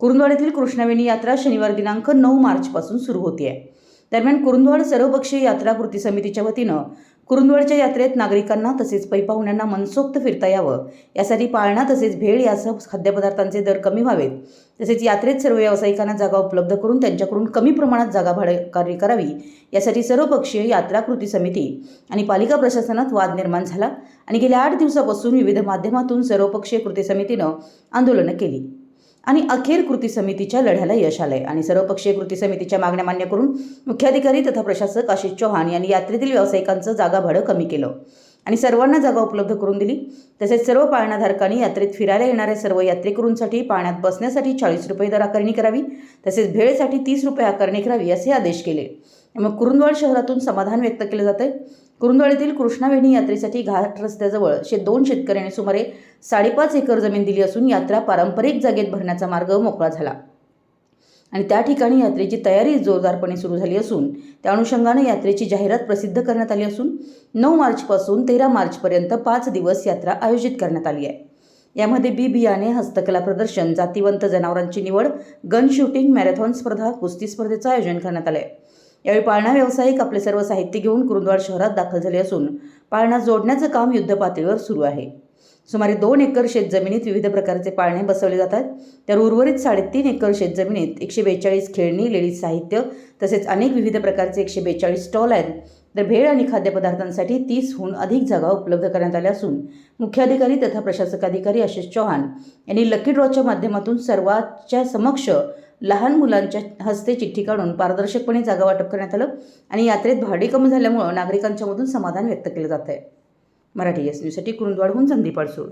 कुरुंदवाड कृष्णवेणी यात्रा शनिवार दिनांक नऊ मार्चपासून सुरू होती आहे दरम्यान कुरुंदवाड सर्वपक्षीय यात्रा कृती समितीच्या वतीनं कुरुंदवाडच्या यात्रेत नागरिकांना तसेच पैपाहुण्यांना मनसोक्त फिरता यावं यासाठी पाळणा तसेच भेळ यासह खाद्यपदार्थांचे दर कमी व्हावेत तसेच यात्रेत सर्व व्यावसायिकांना जागा उपलब्ध करून त्यांच्याकडून कमी प्रमाणात जागा भाडेकरी करावी यासाठी सर्वपक्षीय यात्रा कृती समिती आणि पालिका प्रशासनात वाद निर्माण झाला आणि गेल्या आठ दिवसापासून विविध माध्यमातून सर्वपक्षीय कृती समितीनं आंदोलनं केली. आणि अखेर कृती समितीच्या लढ्याला यश आलंय. आणि सर्वपक्षीय कृती समितीच्या मागण्या मान्य करून मुख्याधिकारी तथा प्रशासक आशिष चौहान यांनी यात्रेतील व्यावसायिकांचं जागा भाडं कमी केलं. आणि सर्वांना जागा उपलब्ध करून दिली. तसेच सर्व पाळणाधारकांनी यात्रेत फिरायला येणाऱ्या सर्व यात्रेकरूंसाठी पाळण्यात बसण्यासाठी चाळीस रुपये दर आकारणी करावी तसेच भेळेसाठी तीस रुपये आकारणी करावी असे आदेश केले. मग कुरुंदवाड शहरातून समाधान व्यक्त केलं जात कुरुंदवाडीतील कृष्णावेणी यात्रेसाठी घाट रस्त्याजवळ शे दोन शेतकऱ्यांनी सुमारे साडेपाच एकर जमीन दिली असून यात्रा पारंपरिक जागेत भरण्याचा मार्ग मोकळा झाला. आणि त्या ठिकाणी यात्रेची तयारी जोरदारपणे सुरू झाली असून त्या अनुषंगाने यात्रेची जाहिरात प्रसिद्ध करण्यात आली असून नऊ मार्चपासून तेरा मार्चपर्यंत पाच दिवस यात्रा आयोजित करण्यात आली आहे. यामध्ये बी बियाणे हस्तकला प्रदर्शन जातिवंत जनावरांची निवड गन शूटिंग मॅरेथॉन स्पर्धा कुस्ती स्पर्धेचं आयोजन करण्यात आलं आहे यावेळी पाळणा व्यावसायिक आपले सर्व साहित्य घेऊन कुरुंदवाड शहरात दाखल झाले असून पाळणा जोडण्याचं काम युद्धपातळीवर सुरू आहे. सुमारे दोन एकर शेतजमिनीत विविध प्रकारचे पाळणे बसवले जातात. तर उर्वरित साडेतीन एकर शेतजमिनीत एकशे बेचाळीस खेळणी लेडीज साहित्य तसेच अनेक विविध प्रकारचे एकशे बेचाळीस स्टॉल आहेत. तर भेळ आणि खाद्यपदार्थांसाठी तीसहून अधिक जागा उपलब्ध करण्यात आल्या असून मुख्याधिकारी तथा प्रशासकाधिकारी आशिष चौहान यांनी लकी ड्रॉच्या माध्यमातून सर्वांच्या समक्ष लहान मुलांच्या हस्ते चिठ्ठी काढून पारदर्शकपणे जागा वाटप करण्यात आलं आणि यात्रेत भाडे कमी झाल्यामुळं नागरिकांच्यामधून समाधान व्यक्त केलं जात आहे मराठी एस न्यूजसाठी कुरुंदवाडहून संदीप अडसूळ.